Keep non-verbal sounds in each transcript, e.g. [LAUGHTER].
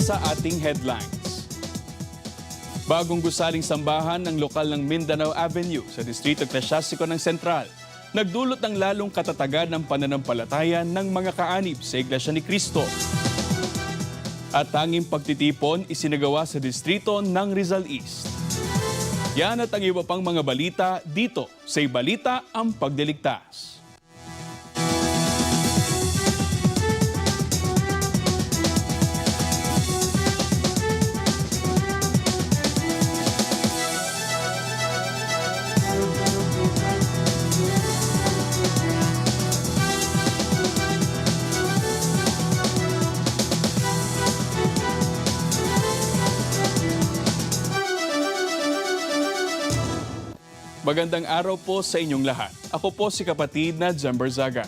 sa ating headlines. Bagong gusaling sambahan ng lokal ng Mindanao Avenue sa Distrito Eklesiastiko ng Sentral. Nagdulot ng lalong katatagan ng pananampalataya ng mga kaanib sa Iglesia ni Cristo. At tanging pagtitipon isinagawa sa distrito ng Rizal East. Yan at ang iba pang mga balita dito sa Ibalita ang Pagdiligtas. Magandang araw po sa inyong lahat. Ako po si kapatid na Jumper Zaga.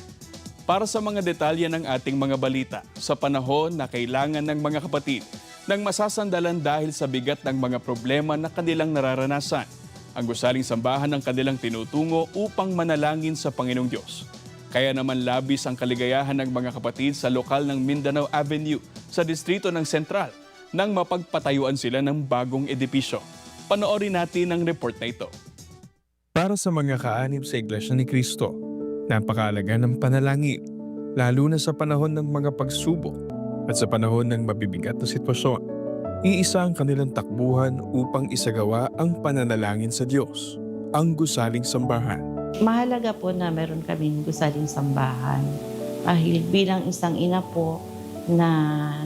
Para sa mga detalye ng ating mga balita sa panahon na kailangan ng mga kapatid ng masasandalan dahil sa bigat ng mga problema na kanilang nararanasan. Ang gusaling sambahan ng kanilang tinutungo upang manalangin sa Panginoong Diyos. Kaya naman labis ang kaligayahan ng mga kapatid sa lokal ng Mindanao Avenue sa distrito ng Sentral nang mapagpatayuan sila ng bagong edipisyo. Panoorin natin ang report na ito. Para sa mga kaanib sa Iglesia ni Cristo, napakalaga ng panalangin, lalo na sa panahon ng mga pagsubok at sa panahon ng mabibigat na sitwasyon. Iisa ang kanilang takbuhan upang isagawa ang pananalangin sa Diyos, ang gusaling sambahan. Mahalaga po na meron kaming gusaling sambahan. Dahil bilang isang ina po na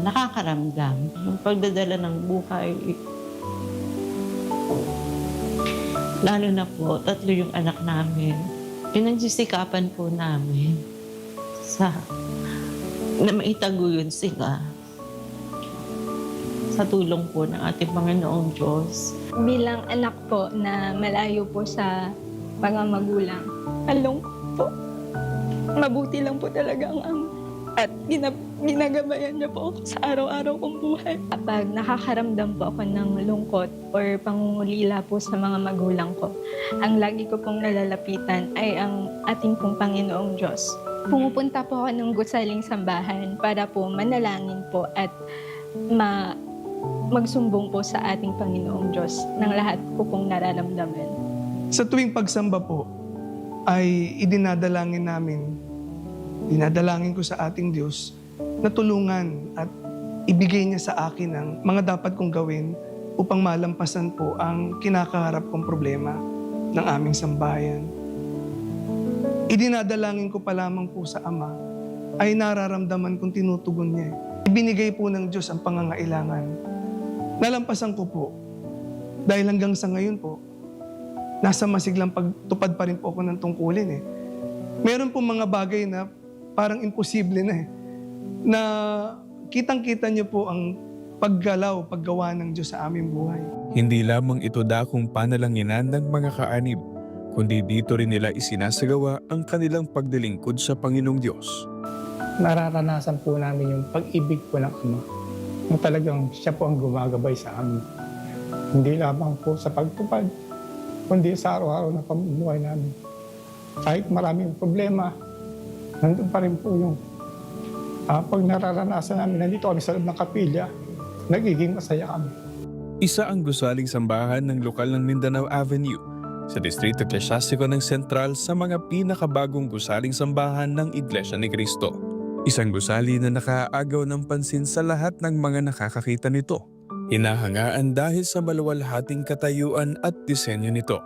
nakakaramdam, yung pagdadala ng buhay, lalo na po, tatlo yung anak namin. Pinagsisikapan po namin sa na maitaguyod sila sa tulong po ng ating Panginoong Diyos. bilang anak po na malayo po sa mga magulang. Along po. Mabuti lang po talaga ang ama. At ginab- ginagabayan niya po ako sa araw-araw kong buhay. Kapag nakakaramdam po ako ng lungkot or pangungulila po sa mga magulang ko, ang lagi ko pong nalalapitan ay ang ating pong Panginoong Diyos. Pumupunta po ako ng gusaling sambahan para po manalangin po at ma magsumbong po sa ating Panginoong Diyos ng lahat ko pong nararamdaman. Sa tuwing pagsamba po, ay idinadalangin namin, dinadalangin ko sa ating Diyos na tulungan at ibigay niya sa akin ang mga dapat kong gawin upang malampasan po ang kinakaharap kong problema ng aming sambayan. Idinadalangin ko pa lamang po sa Ama ay nararamdaman kong tinutugon niya. Ibinigay po ng Diyos ang pangangailangan. Nalampasan ko po dahil hanggang sa ngayon po, nasa masiglang pagtupad pa rin po ako ng tungkulin eh. Meron po mga bagay na parang imposible na eh. Na kitang-kita niyo po ang paggalaw, paggawa ng Diyos sa aming buhay. Hindi lamang ito dakong panalanginan ng mga kaanib, kundi dito rin nila isinasagawa ang kanilang pagdilingkod sa Panginoong Diyos. nararanasan po namin yung pag-ibig po ng Ama. Yung talagang siya po ang gumagabay sa amin. Hindi lamang po sa pagtupad, kundi sa araw-araw na pamumuhay namin. Kahit maraming problema, nandun pa rin po yung ah, pag nararanasan namin, nandito kami sa loob ng kapilya, nagiging masaya kami. Isa ang gusaling sambahan ng lokal ng Mindanao Avenue sa Distrito Eklesiastiko ng Sentral sa mga pinakabagong gusaling sambahan ng Iglesia ni Cristo. Isang gusali na nakaagaw ng pansin sa lahat ng mga nakakakita nito. Hinahangaan dahil sa maluwalhating katayuan at disenyo nito.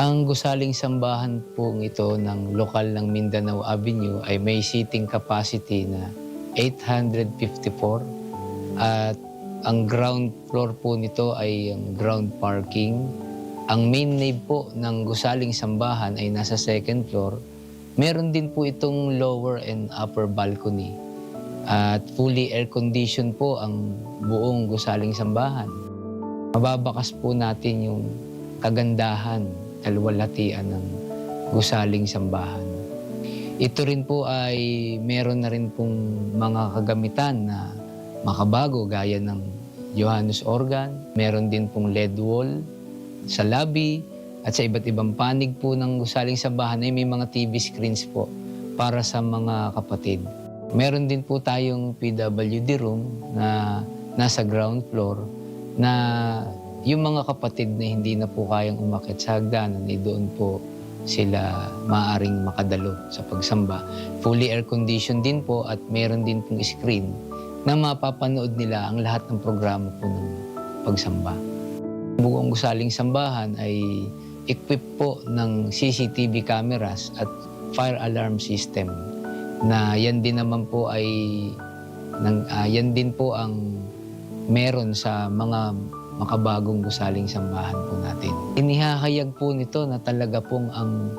Ang gusaling sambahan po ito ng lokal ng Mindanao Avenue ay may seating capacity na 854 at ang ground floor po nito ay ang ground parking. Ang main nave po ng gusaling sambahan ay nasa second floor. Meron din po itong lower and upper balcony. At fully air-conditioned po ang buong gusaling sambahan. Mababakas po natin yung kagandahan, kalwalhatian ng gusaling sambahan. Ito rin po ay meron na rin pong mga kagamitan na makabago gaya ng Johannes organ, meron din pong LED wall sa lobby at sa iba't ibang panig po ng gusaling sambahan ay may mga TV screens po para sa mga kapatid. Meron din po tayong PWD room na nasa ground floor na yung mga kapatid na hindi na po kayang umakit sa hagdanan, eh doon po sila maaring makadalo sa pagsamba. Fully air conditioned din po at meron din pong screen na mapapanood nila ang lahat ng programa po ng pagsamba. Buong gusaling sambahan ay equipped po ng CCTV cameras at fire alarm system na yan din naman po ay nang, ah, yan din po ang meron sa mga makabagong gusaling sambahan po natin. Inihahayag po nito na talaga pong ang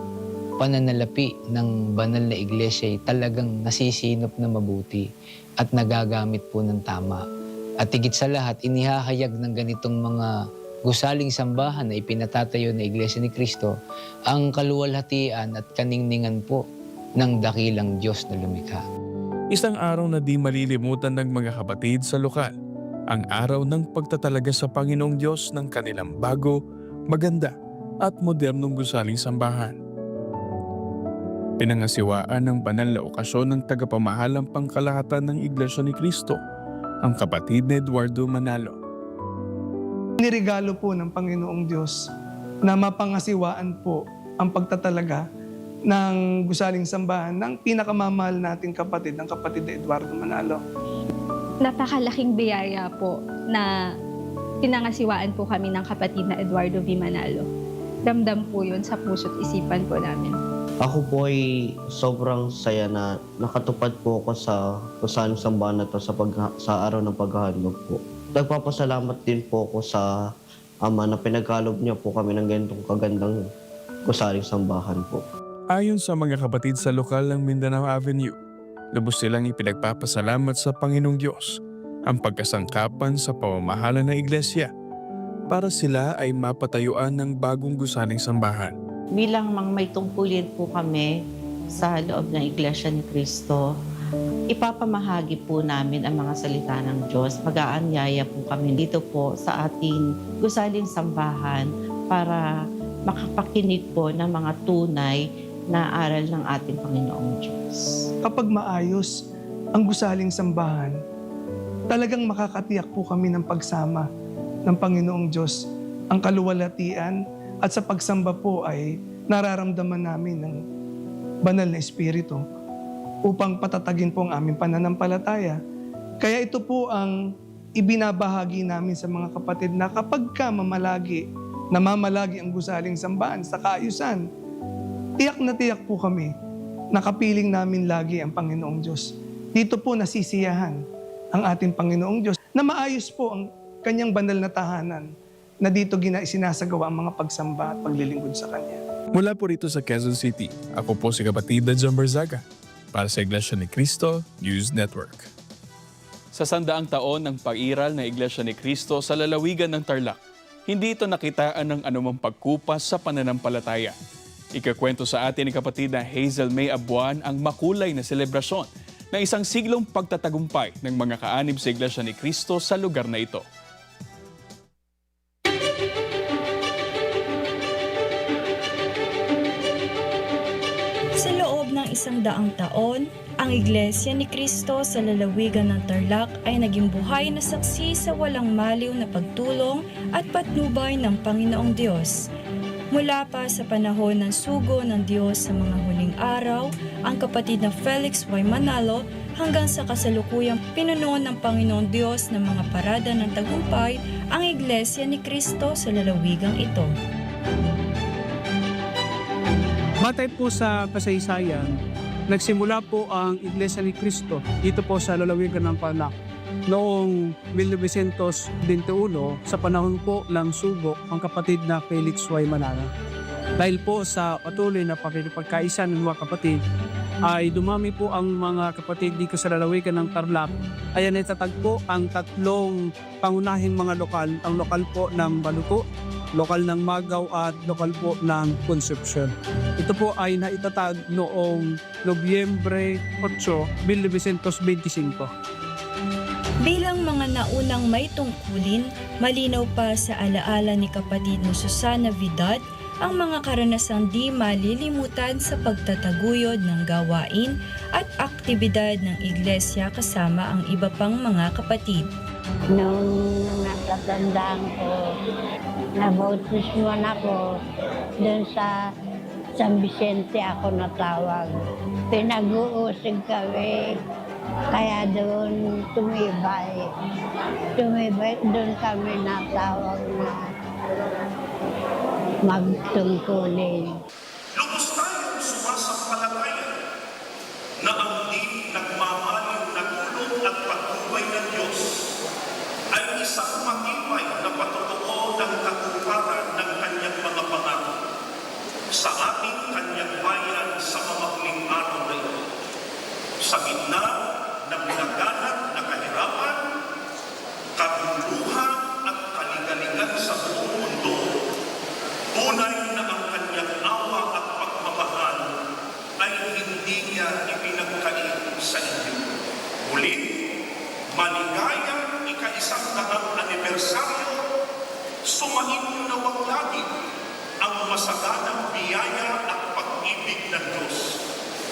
pananalapi ng banal na iglesia ay talagang nasisinop na mabuti at nagagamit po ng tama. At higit sa lahat, inihahayag ng ganitong mga gusaling sambahan na ipinatatayo na Iglesia ni Kristo ang kaluwalhatian at kaningningan po ng dakilang Diyos na lumikha. Isang araw na di malilimutan ng mga kapatid sa lokal. Ang araw ng pagtatalaga sa Panginoong Diyos ng kanilang bago, maganda at modernong gusaling sambahan. Pinangasiwaan ng banal na okasyon ng tagapamahalang pangkalahatan ng Iglesia ni Kristo, ang kapatid ni Eduardo Manalo. Nirigalo po ng Panginoong Diyos na mapangasiwaan po ang pagtatalaga ng gusaling sambahan ng pinakamamahal nating kapatid, ng kapatid na Eduardo Manalo. Napakalaking biyaya po na pinangasiwaan po kami ng kapatid na Eduardo V. Manalo. Damdam po yun sa puso't isipan po namin. Ako po ay sobrang saya na nakatupad po ako sa kusaling sambahan na to sa, pag, sa araw ng paghahandog po. Nagpapasalamat din po ako sa Ama na pinagkalob niya po kami ng ganitong kagandang kusaling sambahan po. Ayon sa mga kapatid sa lokal ng Mindanao Avenue, lubos silang ipinagpapasalamat sa Panginoong Diyos ang pagkasangkapan sa pamamahala ng iglesia para sila ay mapatayuan ng bagong gusaling sambahan. Bilang mang may tungkulin po kami sa loob ng Iglesia ni Cristo, ipapamahagi po namin ang mga salita ng Diyos. Mag-aanyaya po kami dito po sa ating gusaling sambahan para makapakinig po ng mga tunay na aral ng ating Panginoong Diyos. Kapag maayos ang gusaling sambahan, talagang makakatiyak po kami ng pagsama ng Panginoong Diyos. Ang kaluwalhatian at sa pagsamba po ay nararamdaman namin ng banal na Espiritu upang patatagin po ang aming pananampalataya. Kaya ito po ang ibinabahagi namin sa mga kapatid na kapag ka mamalagi, namamalagi ang gusaling sambahan sa kaayusan, tiyak na tiyak po kami, nakapiling namin lagi ang Panginoong Diyos. Dito po nasisiyahan ang ating Panginoong Diyos na maayos po ang kanyang banal na tahanan na dito gina sinasagawa ang mga pagsamba at paglilingkod sa Kanya. Mula po rito sa Quezon City, ako po si kapatid na John Barzaga para sa Iglesia ni Cristo News Network. Sa sandaang taon ng pag-iral ng Iglesia ni Cristo sa lalawigan ng Tarlac, hindi ito nakitaan ng anumang pagkupas sa pananampalataya. Ikakwento sa atin ni kapatid na Hazel May Abuan ang makulay na selebrasyon ng isang siglong pagtatagumpay ng mga kaanib sa Iglesia ni Cristo sa lugar na ito. Sa loob ng isang daang taon, ang Iglesia ni Cristo sa lalawigan ng Tarlac ay naging buhay na saksi sa walang maliw na pagtulong at patnubay ng Panginoong Diyos. Mula pa sa panahon ng sugo ng Diyos sa mga huling araw, ang kapatid na Felix Y. Manalo hanggang sa kasalukuyang pinuno ng Panginoong Diyos ng mga parada ng tagumpay ang Iglesia ni Cristo sa lalawigang ito. Batay po sa kasaysayan, nagsimula po ang Iglesia ni Cristo dito po sa lalawigan ng Tarlac noong 1921 sa panahon po ng sugo ang kapatid na Felix Y. Manala. Dahil po sa patuloy na pakikipagkaisa ng mga kapatid, ay dumami po ang mga kapatid dito sa lalawigan ng Tarlac. Ayan ay tatagpo ang tatlong pangunahing mga lokal, ang lokal po ng Baluto, lokal ng Magaw at lokal po ng Concepcion. Ito po ay naitatag noong Nobyembre 8, 1925. Mga naunang may tungkulin, malinaw pa sa alaala ni kapatid na Susana Vidal ang mga karanasang di malilimutan sa pagtataguyod ng gawain at aktibidad ng iglesia kasama ang iba pang mga kapatid. Nung natatandaan ko, nabautismuan ako doon sa San Vicente ako natawag. Pinag-uusig kami, kaya doon tumibay. Tumibay, doon kami natawag na magtungkulin. Lubos tayong sumasampalataya na ang di nagmamaliw na tulong at pagtubay ng Diyos ay isang matibay na patotoo ng katuparan ng kanyang mga pangako sa ating kanyang bayan sa mga huling araw na ito. Sa gitna ng laganap na kahirapan, kaguluhan at kaligaligan sa buong mundo, Tunay na ang kanyang awa at pagmamahal ay hindi niya ipinagkain sa inyo. Muli, maligayang ika-isang daang anibersaryo, sumain niyo na wag lagi ang masaganang biyaya at pag-ibig ng Diyos.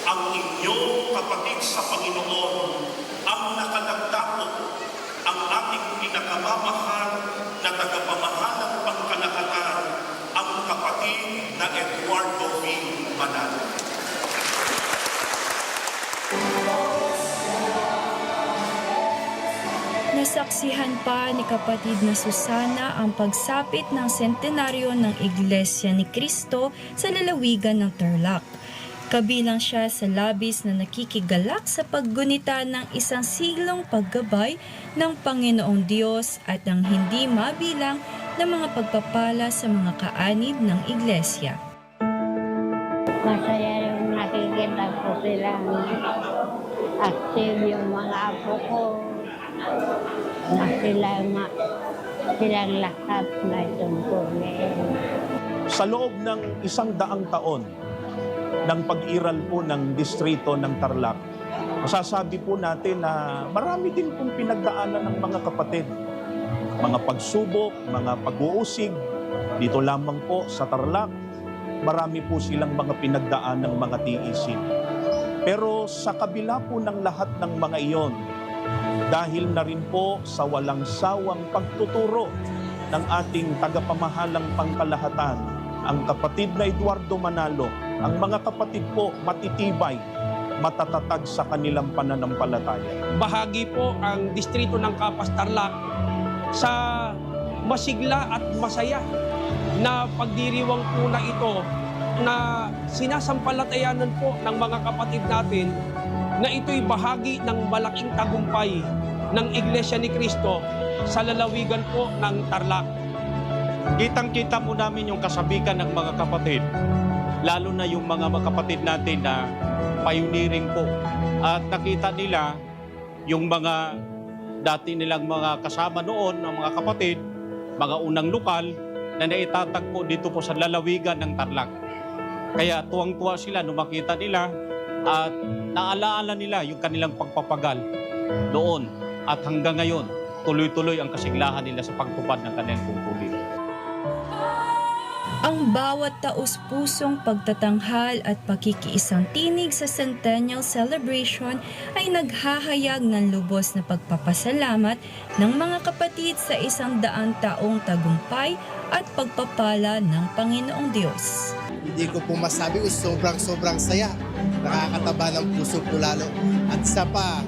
Ang inyong kapatid sa Panginoon ang nakalagdako ang ating pinakamamahal na tagapamahalang pangkalahatan, ang kapatid na Eduardo V. Manalo. Nasaksihan pa ni kapatid na Susana ang pagsapit ng sentenaryo ng Iglesia ni Cristo sa lalawigan ng Tarlac. Kabilang siya sa labis na nakikigalak sa paggunita ng isang siglong paggabay ng Panginoong Diyos at ang hindi mabilang na mga pagpapala sa mga kaanib ng Iglesia. Masaya yung nakikita ko silang active yung mga apo ko. Na sila, ma, silang lahat na tungkulin. Sa loob ng isang daang taon ng pag-iral po ng distrito ng Tarlac, masasabi po natin na marami din pong pinagdaanan ng mga kapatid. Mga pagsubok, mga pag-uusig, dito lamang po sa Tarlac, marami po silang mga pinagdaan ng mga tiisin. Pero sa kabila po ng lahat ng mga iyon, dahil na rin po sa walang sawang pagtuturo ng ating tagapamahalang pangkalahatan, ang kapatid na Eduardo Manalo, ang mga kapatid po matitibay, matatatag sa kanilang pananampalataya. bahagi po ang distrito ng Kapas Tarlac sa masigla at masaya na pagdiriwang po na ito na sinasampalatayanan po ng mga kapatid natin na ito'y bahagi ng malaking tagumpay ng Iglesia ni Cristo sa lalawigan po ng Tarlac. Kitang-kita mo namin yung kasabikan ng mga kapatid, lalo na yung mga mga kapatid natin na pioneering po. At nakita nila yung mga dati nilang mga kasama noon ng mga kapatid, mga unang lokal na naitatagpo dito po sa lalawigan ng Tarlac. Kaya tuwang-tuwa sila nung makita nila at naalaala nila yung kanilang pagpapagal doon at hanggang ngayon tuloy-tuloy ang kasiglahan nila sa pagtupad ng kanilang tungkulin. Ang bawat taus-pusong pagtatanghal at pakikiisang tinig sa Centennial Celebration ay naghahayag ng lubos na pagpapasalamat ng mga kapatid sa isang daang taong tagumpay at pagpapala ng Panginoong Diyos. Hindi ko po masabi kung sobrang-sobrang saya. Nakakataba ng puso ko lalo. At isa pa,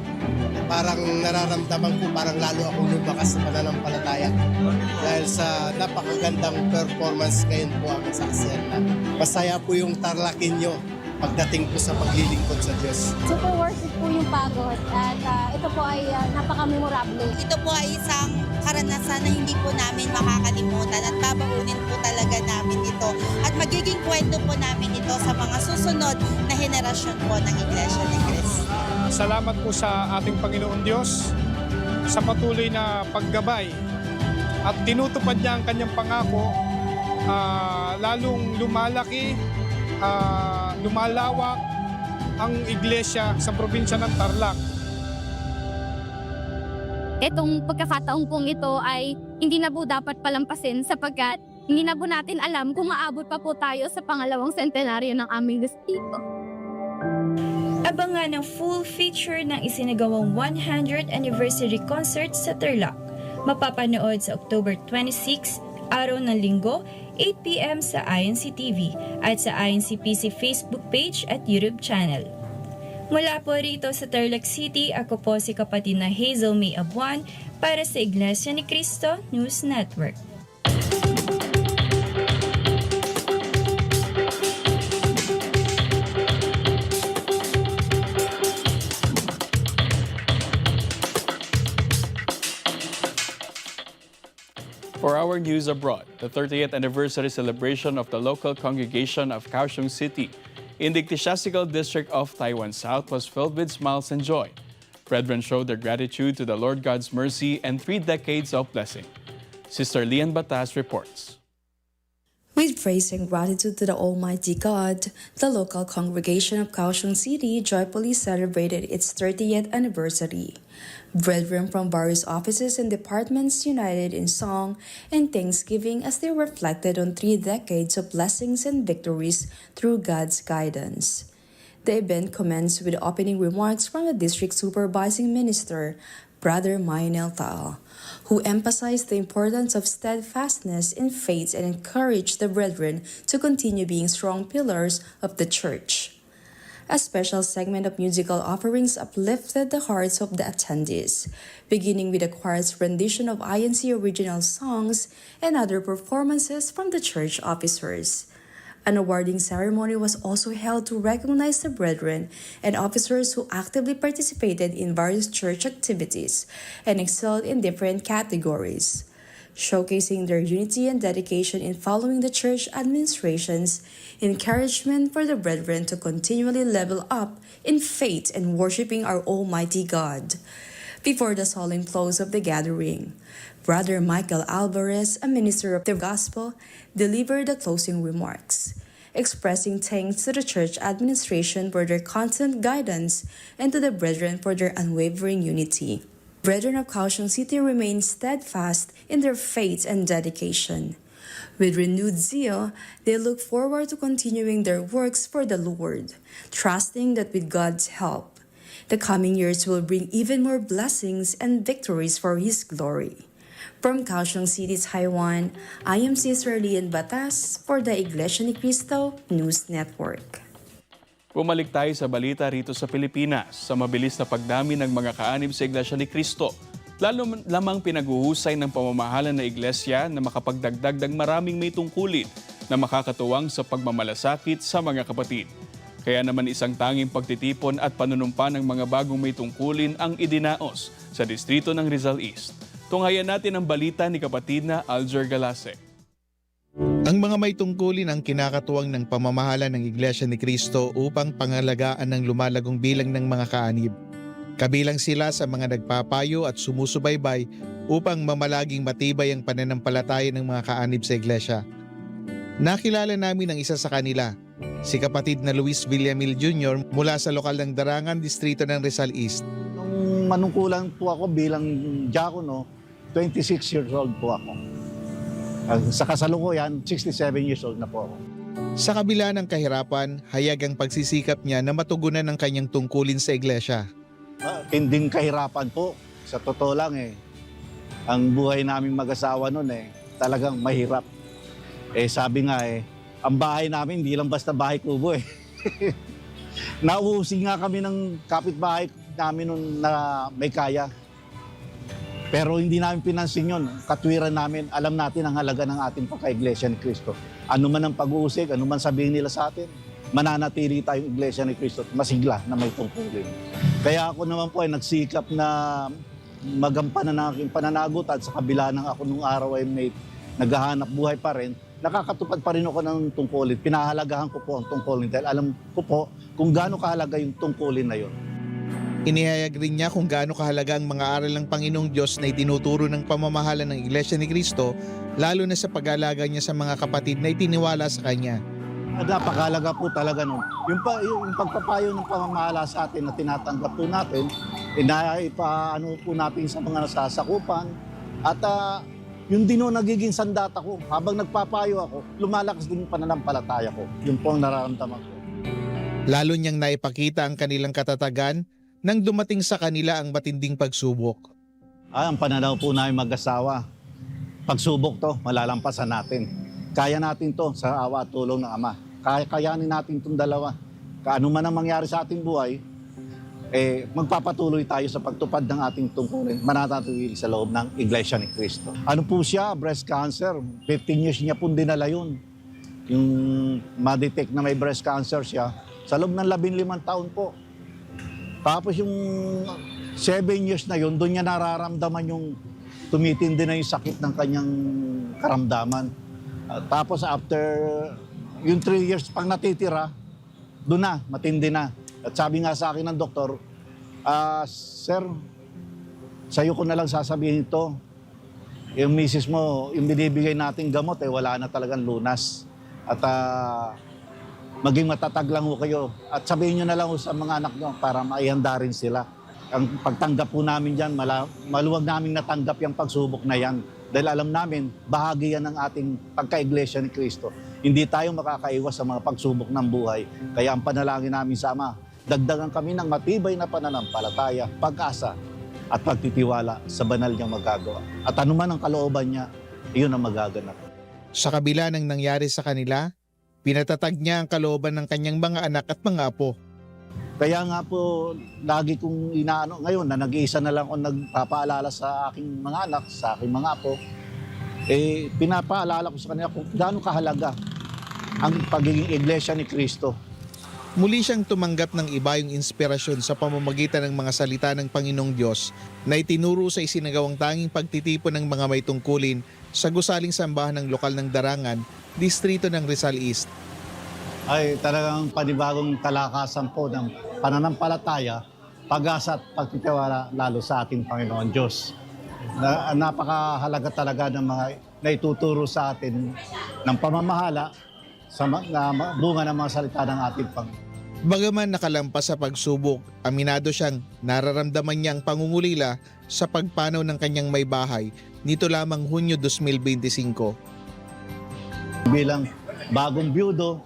parang nararamdaman ko parang lalo akong lumakas sa pananampalataya. Dahil sa napakagandang performance ngayon po ang saksiyan na. Masaya po yung tarlakin nyo pagdating po sa paglilingkod sa Diyos. Super worth it po yung pagod at ah, ito po ay uh, napaka-memorable. Ito po ay isang karanasan na hindi po namin makakalimutan at babaunin po talaga namin ito. At magiging kwento po namin ito sa mga susunod na henerasyon po ng Iglesia ni Cristo. Salamat po sa ating Panginoon Diyos sa patuloy na paggabay at tinutupad niya ang kanyang pangako ah, lalong lumalaki, ah, lumalawak ang iglesia sa probinsya ng Tarlac. Itong pagkakataong pong ito ay hindi na po dapat palampasin sapagkat hindi na po natin alam kung maabot pa po tayo sa pangalawang sentenaryo ng aming distrito. Abangan ang full feature ng isinagawang 100th anniversary concert sa Tarlac. Mapapanood sa October 26, araw ng linggo, 8pm sa INC TV at sa INCPC Facebook page at YouTube channel. Mula po rito sa Tarlac City, ako po si kapatid na Hazel May Abuan para sa Iglesia ni Cristo News Network. Our news abroad, the 30th anniversary celebration of the local congregation of Kaohsiung City in the ecclesiastical district of Taiwan South was filled with smiles and joy. Brethren showed their gratitude to the Lord God's mercy and three decades of blessing. Sister Lian Batas reports. With praise and gratitude to the Almighty God, the local congregation of Kaohsiung City joyfully celebrated its 30th anniversary. Brethren from various offices and departments united in song and thanksgiving as they reflected on three decades of blessings and victories through God's guidance. The event commenced with opening remarks from the district supervising minister, Brother Maynel Taal, who emphasized the importance of steadfastness in faith and encouraged the brethren to continue being strong pillars of the church. A special segment of musical offerings uplifted the hearts of the attendees, beginning with the choir's rendition of INC original songs and other performances from the church officers. An awarding ceremony was also held to recognize the brethren and officers who actively participated in various church activities and excelled in different categories, showcasing their unity and dedication in following the church administration's encouragement for the brethren to continually level up in faith and worshiping our Almighty God. Before the solemn close of the gathering, Brother Michael Alvarez, a minister of the gospel, delivered the closing remarks, expressing thanks to the church administration for their constant guidance and to the brethren for their unwavering unity. Brethren of Kaohsiung City remain steadfast in their faith and dedication. With renewed zeal, they look forward to continuing their works for the Lord, trusting that with God's help, the coming years will bring even more blessings and victories for His glory. From Kaohsiung City, Taiwan, I am Sister Lian Batas for the Iglesia ni Cristo News Network. Bumalik tayo sa balita rito sa Pilipinas sa mabilis na pagdami ng mga kaanib sa Iglesia ni Cristo. Lalo man- lamang pinaguhusay ng pamamahala na iglesia na makapagdagdag ng maraming may tungkulin na makakatuwang sa pagmamalasakit sa mga kapatid. Kaya naman isang tanging pagtitipon at panunumpa ng mga bagong may tungkulin ang idinaos sa distrito ng Rizal East. Tunghayan natin ang balita ni kapatid na Alger Galase. Ang mga may tungkulin ang kinakatuwang ng pamamahala ng Iglesia ni Cristo upang pangalagaan ng lumalagong bilang ng mga kaanib. Kabilang sila sa mga nagpapayo at sumusubaybay upang mamalaging matibay ang pananampalataya ng mga kaanib sa Iglesia. Nakilala namin ang isa sa kanila, si kapatid na Luis Villamil Jr. mula sa lokal ng Darangan, distrito ng Rizal East. Nung manungkulan po ako bilang diakono, 26 years old po ako. Sa kasalukuyan, 67 years old na po ako. Sa kabila ng kahirapan, hayag ang pagsisikap niya na matugunan ang kanyang tungkulin sa iglesia. Ah, Tinding kahirapan po. Sa totoo lang eh. Ang buhay naming mag-asawa noon eh, talagang mahirap. Eh sabi nga eh, ang bahay namin hindi lang basta bahay kubo eh. [LAUGHS] Nauusi nga kami ng kapitbahay namin noon na may kaya. Pero hindi namin pinansin yun. Katwiran namin, alam natin ang halaga ng ating pagka-iglesia ni Cristo. Ano man ang pag-uusig, ano man sabihin nila sa atin, mananatili tayong iglesia ni Cristo at masigla na may tungkulin. Kaya ako naman po ay nagsikap na magampanan ng aking pananagot at sa kabila ng ako nung araw ay may naghahanap buhay pa rin, nakakatupad pa rin ako ng tungkulin. Pinahalagahan ko po ang tungkulin dahil alam ko po kung gaano kahalaga yung tungkulin na yun. Inihayag rin niya kung gaano kahalaga ang mga aral ng Panginoong Diyos na itinuturo ng pamamahala ng Iglesia ni Cristo, lalo na sa pag-alaga niya sa mga kapatid na itiniwala sa Kanya. Napakalaga po talaga nun. Yung, pa, yung, pagpapayo ng pamamahala sa atin na tinatanggap po natin, inaipaano po natin sa mga nasasakupan. At ah, yun din o nagiging sandata ko. Habang nagpapayo ako, lumalakas din yung pananampalataya ko. Yun po ang nararamdaman ko. Lalo niyang naipakita ang kanilang katatagan nang dumating sa kanila ang matinding pagsubok. Ah, ang pananaw po namin mag-asawa. Pagsubok to, malalampasan natin. Kaya natin to sa awa at tulong ng Ama. Kaya kayanin natin itong dalawa. Kaano man ang mangyari sa ating buhay, eh, magpapatuloy tayo sa pagtupad ng ating tungkulin, manatatuwil sa loob ng Iglesia ni Cristo. Ano po siya? Breast cancer. 15 years niya po dinala yun. Yung ma-detect na may breast cancer siya, sa loob ng 15 taon po. Tapos yung 7 years na yun, doon niya nararamdaman yung tumitindi na yung sakit ng kanyang karamdaman. Ah, tapos after yung 3 years pang natitira, doon na, matindi na. At sabi nga sa akin ng doktor, ah, Sir, sa'yo ko na lang sasabihin ito. Yung misis mo, yung binibigay nating gamot, eh, wala na talagang lunas. At ah, maging matatag lang ho kayo. At sabihin nyo na lang ho sa mga anak nyo para maihanda rin sila. Ang pagtanggap po namin dyan, mala, maluwag namin natanggap yung pagsubok na yan. Dahil alam namin, bahagi yan ng ating pagka-iglesia ni Kristo. Hindi tayo makakaiwas sa mga pagsubok ng buhay. Kaya ang panalangin namin sa Ama, dagdagan kami ng matibay na pananampalataya, pag-asa, at pagtitiwala sa banal niyang magagawa. At anuman ang kalooban niya, iyon ang magaganap. Sa kabila ng nangyari sa kanila, pinatatag niya ang kalooban ng kanyang mga anak at mga apo. Kaya nga po, lagi kong inaano ngayon na nag-iisa na lang ako nagpapaalala sa aking mga anak, sa aking mga apo, eh, pinapaalala ko sa kanila kung gaano kahalaga ang pagiging iglesia ni Kristo. Muli siyang tumanggap ng iba yung inspirasyon sa pamamagitan ng mga salita ng Panginoong Diyos na itinuro sa isinagawang tanging pagtitipon ng mga may tungkulin sa gusaling sambahan ng lokal ng Darangan, distrito ng Rizal East. Ay talagang panibagong kalakasan po ng pananampalataya, pag-asa at pagtitiwala lalo sa ating Panginoon Diyos. Na, napakahalaga talaga ng mga naituturo sa atin ng pamamahala sa na bunga ng mga salita ng ating Panginoon. Bagaman nakalampas sa pagsubok, aminado siyang nararamdaman niya ang pangungulila sa pagpanaw ng kanyang may bahay nito lamang Hunyo 2025. Bilang bagong byudo,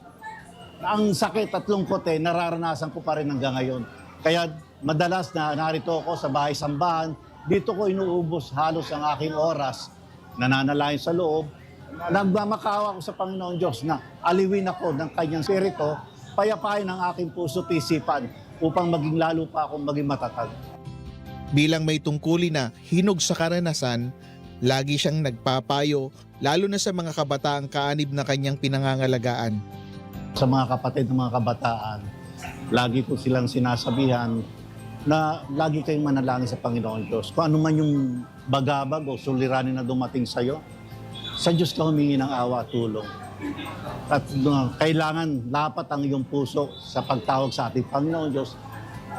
ang sakit at lungkot eh, nararanasan ko pa rin hanggang ngayon. Kaya madalas na narito ako sa bahay sambahan, dito ko inuubos halos ang aking oras, nananalayan sa loob, nagmamakawa ko sa Panginoon Diyos na aliwin ako ng kanyang spirito, payapain ang aking puso at isipan upang maging lalo pa akong maging matatag. Bilang may tungkulin na hinog sa karanasan, lagi siyang nagpapayo lalo na sa mga kabataang kaanib na kanyang pinangangalagaan. Sa mga kapatid ng mga kabataan, lagi ko silang sinasabihan na lagi kayong manalangin sa Panginoon Diyos. Kung ano man yung bagabag o suliranin na dumating sa'yo, sa Diyos ka humingi ng awa at tulong. At uh, kailangan dapat ang iyong puso sa pagtawag sa ating Panginoon Diyos.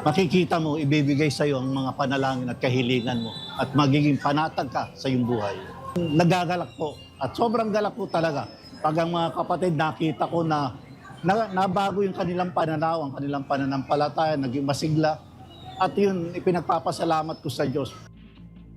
Makikita mo, ibibigay sa iyo ang mga panalangin at kahilingan mo at magiging panatag ka sa iyong buhay. Nagagalak po at sobrang galak po talaga pag ang mga kapatid nakita ko na, na nabago yung kanilang pananaw, ang kanilang pananampalataya, naging masigla. At yun, ipinagpapasalamat ko sa Diyos.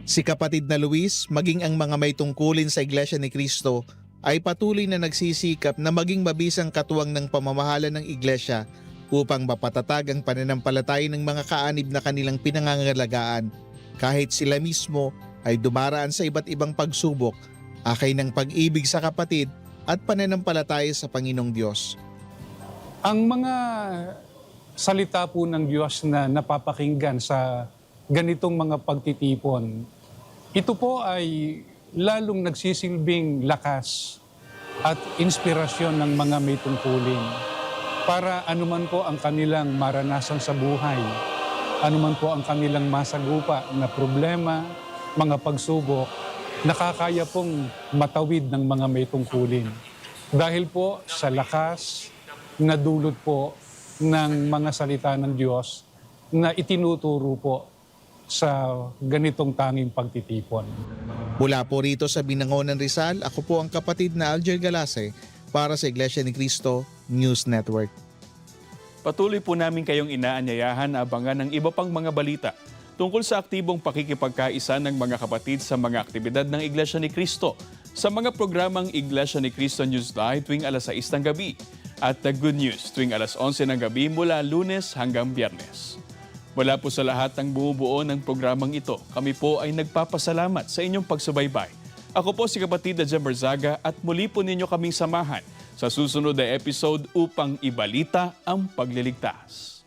Si kapatid na Luis, maging ang mga may tungkulin sa Iglesia ni Cristo, ay patuloy na nagsisikap na maging mabisang katuwang ng pamamahala ng Iglesia upang mapatatag ang pananampalataya ng mga kaanib na kanilang pinangangalagaan kahit sila mismo ay dumaraan sa iba't ibang pagsubok, akay ng pag-ibig sa kapatid at pananampalataya sa Panginoong Diyos. Ang mga salita po ng Diyos na napapakinggan sa ganitong mga pagtitipon, ito po ay lalong nagsisilbing lakas at inspirasyon ng mga may tungkulin para anuman po ang kanilang maranasan sa buhay, anuman po ang kanilang masagupa na problema, mga pagsubok, nakakaya pong matawid ng mga may tungkulin. Dahil po sa lakas na dulot po ng mga salita ng Diyos na itinuturo po sa ganitong tanging pagtitipon. Mula po rito sa Binangonan Rizal, ako po ang kapatid na Alger Galase para sa Iglesia ni Cristo News Network. Patuloy po namin kayong inaanyayahan na abangan ng iba pang mga balita tungkol sa aktibong pakikipagkaisa ng mga kapatid sa mga aktibidad ng Iglesia ni Cristo sa mga programang Iglesia ni Cristo News Live tuwing alas 6 ng gabi at The Good News tuwing alas 11 ng gabi mula lunes hanggang biyernes. Wala po sa lahat ng bumubuo ng programang ito. Kami po ay nagpapasalamat sa inyong pagsubaybay. Ako po si kapatid Jem Barzaga at muli po ninyo kaming samahan sa susunod na episode upang ibalita ang pagliligtas.